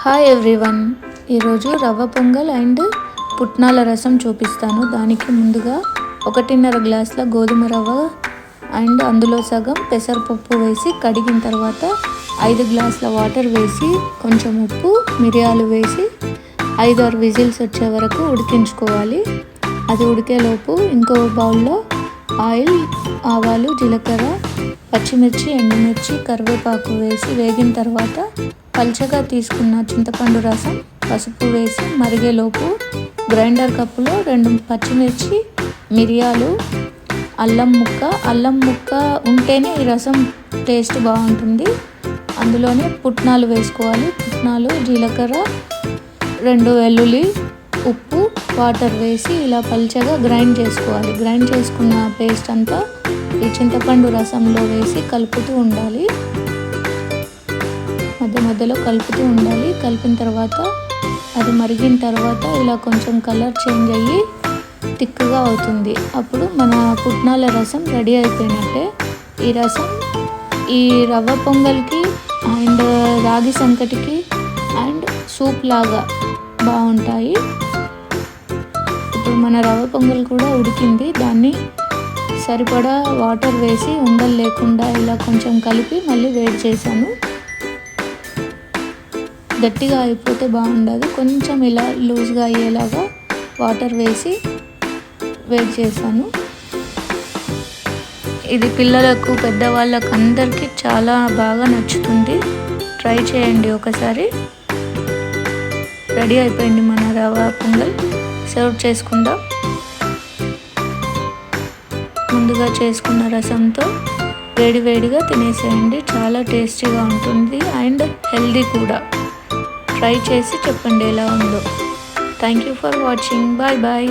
Hi everyone ఈరోజు రవ్వ pongal and పుట్నాల రసం చూపిస్తాను. దానికి ముందుగా ఒకటిన్నర గ్లాసుల గోధుమ రవ్వ అండ్ అందులో సగం పెసరపప్పు వేసి కడిగిన తర్వాత ఐదు గ్లాసుల వాటర్ వేసి కొంచెం ఉప్పు మిరియాలు వేసి ఐదు ఆరు విజిల్స్ వచ్చే వరకు ఉడికించుకోవాలి. అది ఉడికేలోపు ఇంకో బౌల్లో ఆయిల్ ఆవాలు జీలకర్ర పచ్చిమిర్చి ఎండుమిర్చి కరివేపాకు వేసి వేగిన తర్వాత పల్చగా తీసుకున్న చింతపండు రసం పసుపు వేసి మరిగేలోపు గ్రైండర్ కప్పులో రెండు పచ్చిమిర్చి మిరియాలు అల్లం ముక్క. అల్లం ముక్క ఉంటేనే ఈ రసం టేస్ట్ బాగుంటుంది. అందులోనే పుట్నాలు వేసుకోవాలి. పుట్నాలు జీలకర్ర రెండు వెల్లుల్లి ఉప్పు వాటర్ వేసి ఇలా పల్చగా గ్రైండ్ చేసుకోవాలి. గ్రైండ్ చేసుకున్న పేస్ట్ అంతా ఈ చింతపండు రసంలో వేసి కలుపుతూ ఉండాలి. మధ్య మధ్యలో కలుపుతూ ఉండాలి. కలిపిన తర్వాత అది మరిగిన తర్వాత ఇలా కొంచెం కలర్ చేంజ్ అయ్యి థిక్గా అవుతుంది. అప్పుడు మన పుట్నాల రసం రెడీ అయిపోయినట్టే. ఈ రసం ఈ రవ్వ పొంగల్కి అండ్ రాగి సంకటికి అండ్ సూప్ లాగా బాగుంటాయి. మన రవ్వ పొంగల్ కూడా ఉడికింది. దాన్ని సరిపడా వాటర్ వేసి ఉండలు లేకుండా ఇలా కొంచెం కలిపి మళ్ళీ వేడి చేశాను. గట్టిగా అయిపోతే బాగుండదు. కొంచెం ఇలా లూజ్గా అయ్యేలాగా వాటర్ వేసి వేడి చేశాను. ఇది పిల్లలకు పెద్దవాళ్ళకు అందరికీ చాలా బాగా నచ్చుతుంది. ట్రై చేయండి ఒకసారి. రెడీ అయిపోయింది మన రవ్వ పొంగల్. సర్వ్ చేసుకుందాం? ముందుగా చేసుకున్న రసంతో వేడి వేడిగా తినేసేయండి. చాలా టేస్టీగా ఉంటుంది అండ్ హెల్దీ కూడా. ట్రై చేసి చెప్పండి ఎలా ఉందో. Thank you for watching bye bye